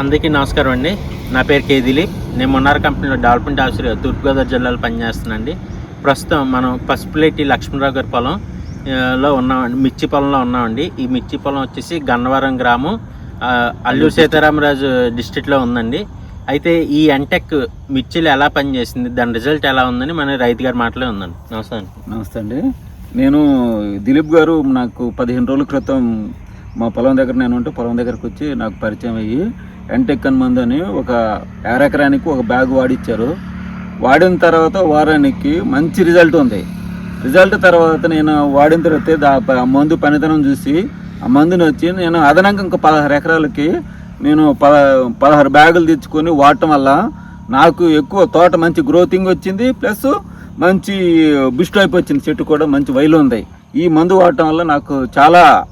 అందరికీ నమస్కారం అండి. నా పేరు కే దిలీప్. నేను మున్నార కంపెనీలో డెవలప్మెంట్ ఆఫీసర్గా తూర్పుగోదావరి జిల్లాలో పనిచేస్తున్నానండి. ప్రస్తుతం మనం పసుపులేటి లక్ష్మీరావు గారి పొలం లో ఉన్నామండి. మిర్చి పొలంలో ఉన్నామండి. ఈ మిర్చి పొలం వచ్చేసి గన్నవరం గ్రామం అల్లూరు సీతారామరాజు డిస్టిక్లో ఉందండి. అయితే ఈ ఎంటెక్ మిర్చిలు ఎలా పనిచేసింది దాని రిజల్ట్ ఎలా ఉందని మన రైతు గారి మాటలే ఉందండి. నమస్తే అండి. నమస్తే అండి. నేను దిలీప్ గారు నాకు పదిహేను రోజుల క్రితం మా పొలం దగ్గర నేను ఉంటే పొలం దగ్గరకు వచ్చి నాకు పరిచయం అయ్యి ఎంటెక్ అని మందు అని ఒక ఎకరానికి ఒక బ్యాగ్ వాడిచ్చారు. వాడిన తర్వాత వారానికి మంచి రిజల్ట్ ఉంది. రిజల్ట్ తర్వాత నేను వాడిన తర్వాత దా- ఆ మందు పనితనం చూసి ఆ మందుని వచ్చి నేను అదనంగా ఇంకా పదహారు ఎకరాలకి నేను పద పదహారు బ్యాగులు తెచ్చుకొని వాడటం వల్ల నాకు ఎక్కువ తోట మంచి గ్రోతింగ్ వచ్చింది. ప్లస్ మంచి బుష్ టైప్ వచ్చింది. చెట్టు కూడా మంచి వైలు ఉంది. ఈ మందు వాడటం వల్ల నాకు చాలా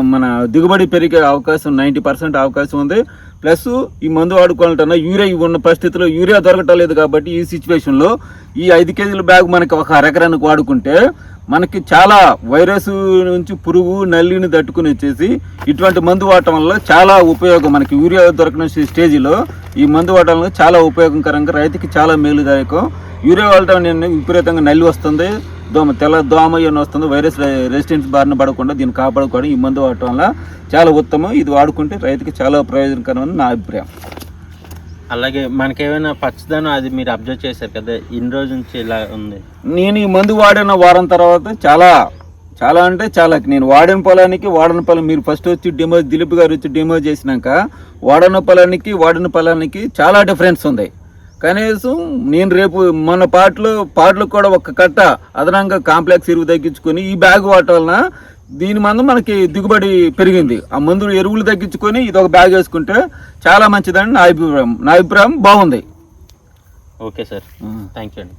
మన దిగుబడి పెరిగే అవకాశం నైంటీ పర్సెంట్ అవకాశం ఉంది. ప్లస్ ఈ మందు వాడుకోవాలంటే యూరియా ఉన్న పరిస్థితిలో యూరియా దొరకటం లేదు కాబట్టి ఈ సిచ్యువేషన్లో ఈ ఐదు కేజీల బ్యాగ్ మనకి ఒక అరెకరానికి వాడుకుంటే మనకి చాలా వైరస్ నుంచి పురుగు నల్లిని తట్టుకుని వచ్చేసి ఇటువంటి మందు వాడటం వల్ల చాలా ఉపయోగం. మనకి యూరియా దొరకని స్టేజిలో ఈ మందు వాడటం వల్ల చాలా ఉపయోగకరంగా రైతుకి చాలా మేలుదాయకం యూరియా వాడటం నేను విపరీతంగా నల్లి వస్తుంది. దోమ తెల్ల దోమ అని వస్తుంది వైరస్ రెసిస్టెన్స్ బారిన పడకుండా దీన్ని కాపాడుకోవడం ఈ మందు వాడటం వల్ల చాలా ఉత్తమం. ఇది వాడుకుంటే రైతుకి చాలా ప్రయోజనకరం అని నా అభిప్రాయం. అలాగే మనకేమైనా పచ్చదనం అది మీరు అబ్జర్వ్ చేశారు కదా ఇన్ని రోజుల నుంచి ఇలా ఉంది. నేను ఈ మందు వాడిన వారం తర్వాత చాలా చాలా అంటే చాలా. నేను వాడిన పొలానికి వాడిన పొలం మీరు ఫస్ట్ వచ్చి డెమో దిలీప్ గారు వచ్చి డెమో చేసినాక వాడిన పొలానికి వాడిన పొలానికి చాలా డిఫరెన్స్ ఉంది. కనీసం నేను రేపు మన పాటలు పాటలకు కూడా ఒక కట్ట అదనంగా కాంప్లెక్స్ ఎరువు తగ్గించుకొని ఈ బ్యాగ్ వాడటం వలన దీని మందు మనకి దిగుబడి పెరిగింది. ఆ మందులు ఎరువులు తగ్గించుకొని ఇది ఒక బ్యాగ్ వేసుకుంటే చాలా మంచిదని నా అభిప్రాయం. నా అభిప్రాయం బాగుంది. Okay sir. థ్యాంక్ యూ అండి.